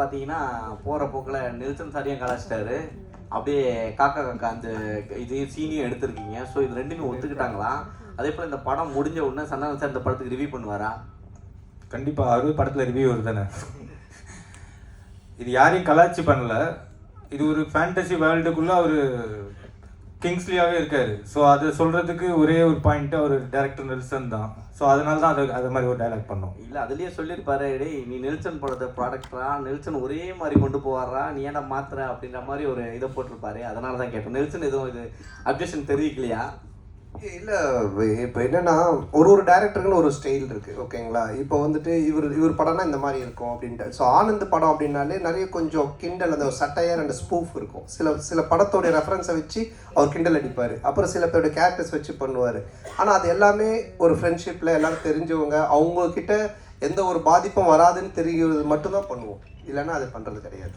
பார்த்தீங்கன்னா போகிற போக்கில் நெல்சன் சாரியும் கலாச்சிட்டாரு. அப்படியே காக்கா காக்கா அந்த இது சீனியும் எடுத்திருக்கீங்க. ஸோ இது ரெண்டுமே ஒத்துக்கிட்டாங்களா? அதே போல் இந்த படம் முடிஞ்ச உடனே சந்தானம் சார் இந்த படத்துக்கு ரிவ்யூ பண்ணுவாரா? கண்டிப்பாக அறுபது படத்தில் ரிவ்யூ தானே? இது யாரையும் கலாச்சி பண்ணல. இது ஒரு ஃபேண்டசி வேர்ல்டுக்குள்ளே அவர் கிங்ஸ்லியாவே இருக்காரு. ஸோ அதை சொல்கிறதுக்கு ஒரே ஒரு பாயிண்ட் அவர் டேரக்டர் நெல்சன் தான். ஸோ அதனால தான் அது அது மாதிரி ஒரு டைலாக் பண்ணோம். இல்லை அதுலேயே சொல்லியிருப்பாரு டேய் நீ நெல்சன் படத்தை ப்ராடக்டரா நெல்சன் ஒரே மாதிரி கொண்டு போவாரா? நீ ஏன்டா மாத்துற? அப்படின்ற மாதிரி ஒரு இதை போட்டிருப்பாரு. அதனால தான் கேட்டோம். நெல்சன் எதுவும் இது அப்ஜெக்ஷன் தெரிவிக்கலையா? இல்லை இப்போ என்னன்னா ஒரு ஒரு டேரக்டருக்குன்னு ஒரு ஸ்டைல் இருக்குது ஓகேங்களா? இப்போ வந்துட்டு இவர் இவர் படம்னா இந்த மாதிரி இருக்கும் அப்படின்ட்டு. ஸோ ஆனந்த் படம் அப்படின்னாலே நிறைய கொஞ்சம் கிண்டல் அந்த சட்டையர் அண்ட் ஸ்பூஃப் இருக்கும். சில சில படத்தோடைய ரெஃபரன்ஸை வச்சு அவர் கிண்டல் அடிப்பார். அப்புறம் சில பேருடைய கேரக்டர்ஸ் வச்சு பண்ணுவார். ஆனால் அது எல்லாமே ஒரு ஃப்ரெண்ட்ஷிப்பில் எல்லாரும் தெரிஞ்சவங்க அவங்கக்கிட்ட எந்த ஒரு பாதிப்பும் வராதுன்னு தெரிகிறது மட்டும்தான் பண்ணுவோம். இல்லைன்னா அது பண்ணுறது கிடையாது.